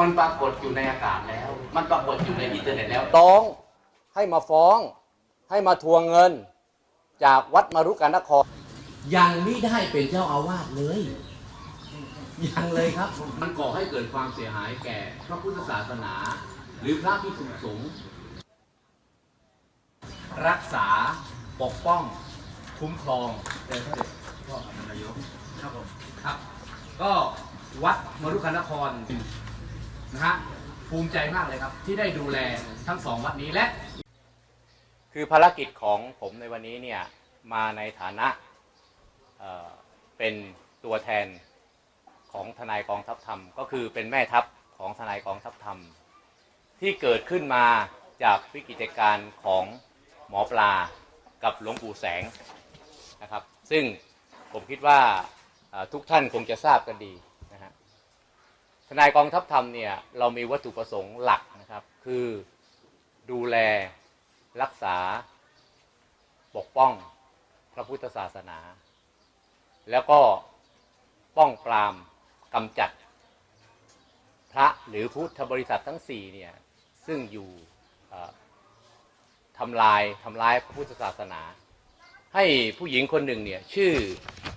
มันปรากฏอยู่ในอากาศแล้ว มันปรากฏอยู่ในอินเทอร์เน็ตแล้ว ต้องให้มาฟ้อง ให้มาทวงเงิน จากวัดมรุกันนคร ยังไม่ได้เป็นเจ้าอาวาสเลย ยังเลยครับ มันก่อให้เกิดความเสียหายแก่พระพุทธศาสนา หรือพระภิกษุสงฆ์รักษาปกป้อง คุ้มครองเดชพระเดชพ่อครับนายกครับผมครับ ก็ วัดมรุกนครนะฮะภูมิใจมากเลยครับ ที่ได้ดูแลทั้งสองวัดนี้และ คือภารกิจของผมในวันนี้เนี่ยมาในฐานะเอ่อเป็นตัวแทนของทนายกองทัพธรรม ก็คือเป็นแม่ทัพของทนายกองทัพธรรม ที่เกิดขึ้นมาจากวิกฤตการณ์ของหมอปลากับหลวงปู่แสงนะครับ ซึ่งผมคิดว่าเอ่อทุกท่านคงจะทราบกันดี ทนายกองทัพธรรมเนี่ยเรามีวัตถุประสงค์หลักนะครับ คือดูแลรักษาปกป้องพระพุทธศาสนา แล้วก็ป้องปรามกำจัด พระหรือพุทธบริษัททั้งสี่เนี่ยซึ่งอยู่ทำลายทำลายพระพุทธศาสนา ให้ผู้หญิงคนหนึ่งเนี่ยชื่อ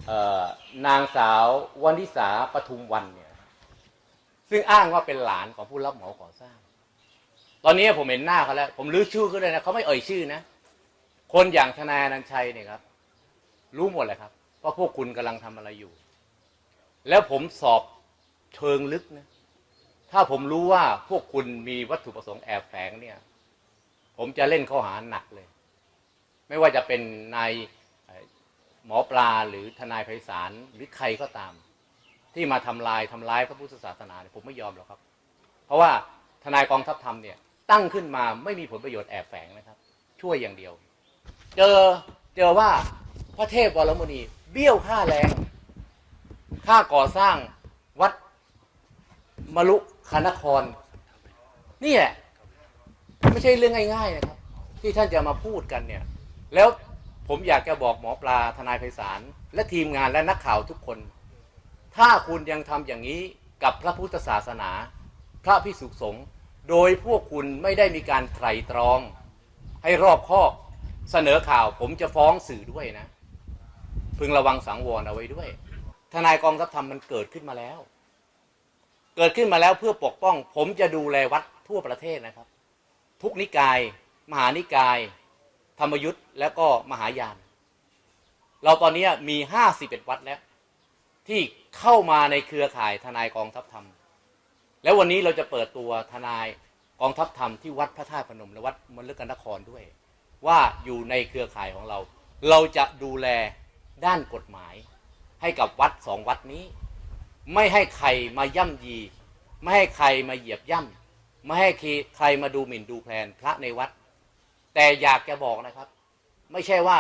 ออนางสาววันทิสาปทุมวันเนี่ย ซึ่งอ้างว่าเป็นหลานของผู้รับเหมาก่อสร้าง ตอนนี้ผมเห็นหน้าเขาแล้ว ผมรู้ชื่อเขาเลยนะเขาไม่เอ่ยชื่อนะ คนอย่างทนายอนันชัยเนี่ยครับ รู้หมดเลยครับว่าพวกคุณกำลังทำอะไรอยู่ แล้วผมสอบเชิงลึกนะ ถ้าผมรู้ว่าพวกคุณมีวัตถุประสงค์แอบแฝงเนี่ย ผมจะเล่นข้อหาหนักเลย ไม่ว่าจะเป็นนายหมอปลาหรือทนายไพศาลหรือใครก็ตาม ที่มาทำลายทำร้ายพระพุทธศาสนาเนี่ยผมไม่ยอมหรอกครับ เพราะว่าทนายกองทัพธรรมเนี่ยตั้งขึ้นมาไม่มีผลประโยชน์แอบแฝงนะครับ ช่วยอย่างเดียว เจอเจอว่าพระเทพวรมุนี เบี้ยวค่าแรงค่าก่อสร้างวัดมรุคานคร นี่แหละไม่ใช่เรื่องง่าย ๆนะครับ ที่ท่านจะมาพูดกันเนี่ย แล้วผมอยากจะบอกหมอปลาทนายไพศาลและทีมงานและนักข่าวทุกคน ถ้าคุณยังทำอย่างนี้กับพระพุทธศาสนา พระพิสุสงฆ์โดยพวกคุณไม่ได้มีการไตร่ตรอง ให้รอบคอบเสนอข่าวผมจะฟ้องสื่อด้วยนะ พึงระวังสังวรเอาไว้ด้วย ทนายกองทัพธรรมมันเกิดขึ้นมาแล้ว เกิดขึ้นมาแล้วเพื่อปกป้อง ผมจะดูแลวัดทั่วประเทศนะครับ ทุกนิกาย มหานิกาย ธรรมยุทธ์แล้วก็มหายาน เราตอนนี้มีห้าสิบเอ็ดวัดแล้ว ที่ เข้ามาในเครือข่ายทนายกองทัพธรรม แล้ววันนี้เราจะเปิดตัวทนายกองทัพธรรมที่วัดพระธาตุพนมและวัดมฤกันนครด้วย ว่าอยู่ในเครือข่ายของเรา เราจะดูแลด้านกฎหมาย ให้กับวัดสองวัดนี้ ไม่ให้ใครมาย่ำยี ไม่ให้ใครมาเหยียบย่ำไม่ให้ใครมาดูหมิ่นดูแคลนพระในวัด แต่อยากจะบอกนะครับ ไม่ใช่ว่า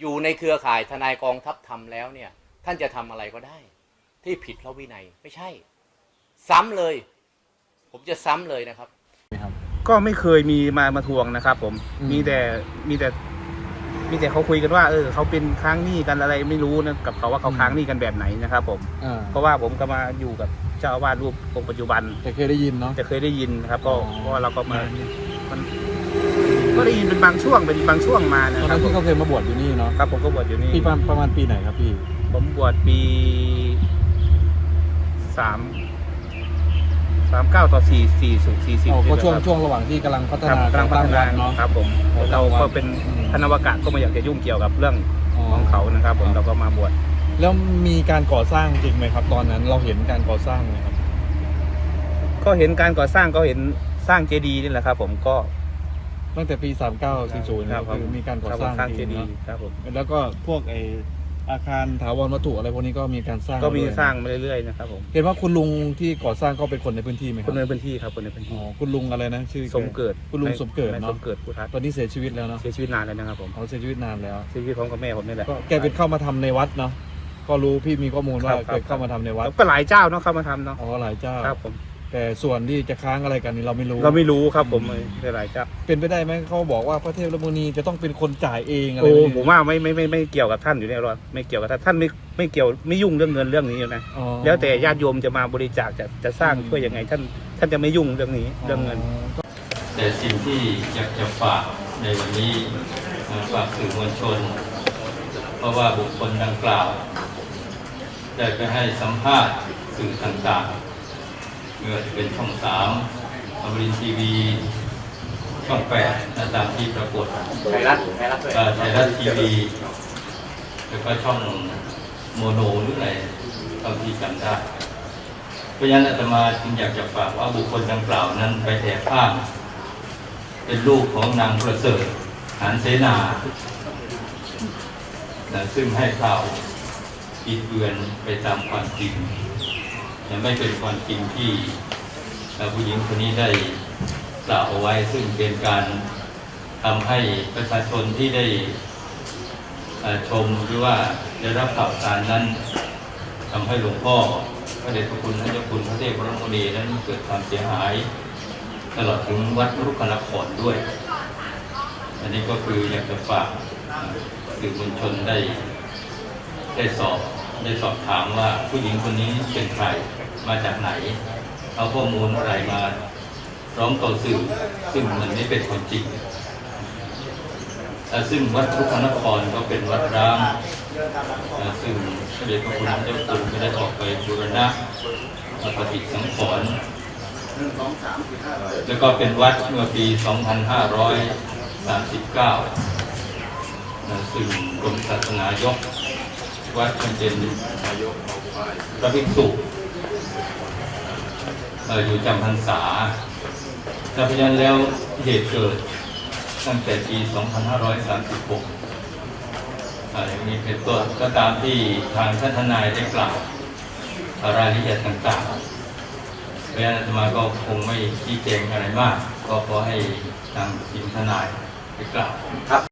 อยู่ในเครือข่ายทนายกองทัพธรรมแล้วเนี่ย ท่านจะทำอะไรก็ได้ ที่ผิดพระวินัยไม่ใช่ ซ้ำเลย ผมจะซ้ำเลยนะครับ ก็ไม่เคยมีมามาทวงนะครับผมอืมมีแต่มีแต่มีแต่เขาคุยกันว่าเออเขาเป็นค้างหนี้กันอะไรไม่รู้นะกับเขาว่าเขาค้างหนี้กันแบบไหนนะครับ ผมอ่าเพราะว่าผมก็มาอยู่กับเจ้าอาวาสรูปองค์ปัจจุบันแต่เคยได้ยินเนาะจะเคยได้ยินนะครับก็อ๋อเพราะว่าเราก็มามันก็ได้ยินเป็นบางช่วงเป็นบางช่วงมาตนะอนครันั้บนผมพี่ก็เคยมาบวชอยู่นี่เนาะครับผมก็บวชอยู่นี่พี่ประประมาณปีไหนครับพี่ ผมบวชปีสามสามเก้าต่อสี่สี่สิบสี่สิบอ๋อก็ช่วงครับช่วงระหว่างที่กำลังพัฒครับนากำลังพัฒนาวัดเนาะ ครับผมตั้งวัดเราก็เป็นอืมพนวากะก็ไม่อยากจะยุ่งเกี่ยวกับเรื่องอ๋อของเขานะครับ ผมครับ เราก็มาบวชแล้วมีการก่อสร้างจริงไหมครับ ตอนนั้นเราเห็นการก่อสร้างไหมครับ ก็เห็นการก่อสร้างก็เห็นสร้างเจดีย์นี่แหละครับ ผมก็ ตั้งแต่ปี 3940นะคคือมีการก่อสร้างคบผมสร้างจเจริงดีเนาะย์ครับผม แล้วก็พวกไอ อาคารถาวรวัตถุอะไรพวกนี้ก็มีการสร้างก็มีด้วยนะสร้างมาเรื่อยๆนะครับผมเห็นว่าคุณลุงที่ก่อสร้างก็เป็นคนในพื้นที่ไหมคครันในพื้นที่ครับคนในพื้นอ๋ที่อคุณลุงอะไรนะชื่อแสมเกิดคุณลุงสมเกิดนายสเนาะมเกิดพุทธัตตอนนี้เสียชีวิตแล้วเนาะเสียชีวิตนานแล้วนะครับผมเขาเสียชีวิตนานแล้ว เสียชีวิตพร้อมกับแม่ผมนี่แหละ ก็แกเป็นเข้ามาทำในวัดเนาะก็รู้พี่มีข้อมูลว่าครับครับ แกเข้ามาทำในวัดก็หลายเจ้าเนาะเข้ามาทำเนาะอ๋อหลายเจ้า ครับผม แต่ส่วนที่จะค้างอะไรกันนี่เราไม่รู้ เราไม่รู้ครับผมหลายๆครับเป็นไปได้ไหมเขาบอกว่าพระเทพรมุนีจะต้องเป็นคนจ่ายเองอะไรโอ้แบบนี้ผมว่าไม่ไม่ไม่ไม่เกี่ยวกับท่านอยู่แน่นอนไม่เกี่ยวกับท่านท่านไม่ไม่เกี่ยวไม่ยุ่งเรื่องเงินเรื่องนี้อยู่นะอ๋อแล้วแต่ญาติโยมจะมาบริจาคจะจะสร้างช่วยยังไง ท่านท่านจะไม่ยุ่งเรื่องนี้เรื่องเงิน แต่สิ่งที่อยากจะฝากในวันนี้เอ่อฝากสื่อมวลชน เพราะว่าบุคคลดังกล่าว ได้ไปให้สัมภาษณ์สื่อต่างๆ ไม่ว่าจะเป็นช่องสามอมรินทร์ทีวีช่องแปดนะตามที่ปรากฏไทยรัฐไทยรัฐด้วยเอ่อไทยรัฐทีวีแล้วก็ช่องโมโนหรืออะไรเท่าที่จำได้เพราะฉะนั้นอาตมาจึงอยากจะฝากว่าบุคคลดังกล่าวนั้นไปแอบอ้างเป็นลูกของนางประเสริฐหานเสนานะซึ่งให้ข่าวปิดเบือนไปตามความจริง และไม่เป็นความจริงที่ผู้หญิงคนนี้ได้กล่าวเอาไว้ ซึ่งเป็นการทำให้ประชาชนที่ได้ชมหรือว่าได้รับข่าวสารนั้นทำให้หลวงพ่อพระเดชพระคุณท่านเจ้าคุณพระเทพพระมุนีนั้นเกิดความเสียหาย ตลอดถึงวัดรุกขนครด้วย อันนี้ก็คืออยากจะฝากสื่อมวลชนได้ได้สอบ ได้สอบถามว่าผู้หญิงคนนี้เป็นใครมาจากไหน เอาข้อมูลอะไรมาร้องต่อสื่อซึ่งมันไม่เป็นความจริงซึ่งวัดรุกขนครก็เป็นวัดร้างซึ่งเดชพระคุณเจ้าคุณไม่ได้ออกไปบูรณะมาปฏิสังขรณ์แล้วก็เป็นวัดเมื่อปี 2539นะซึ่งกรมศาสนายก วัดมันเป็นพระภิกษุอยู่จำพรรษาแต่เพรานแล้วเหตุเกิดตั้งแต่ปี 2536อ่าอย่างนี้เป็นต้นก็ตามที่ทางท่านทนายได้กล่าวรายละเอียดต่างๆเพรานอาตมาก็คงไม่ชี้แจงอะไรมาก ก็ขอให้ทางทีมทนายไปกล่าวครับ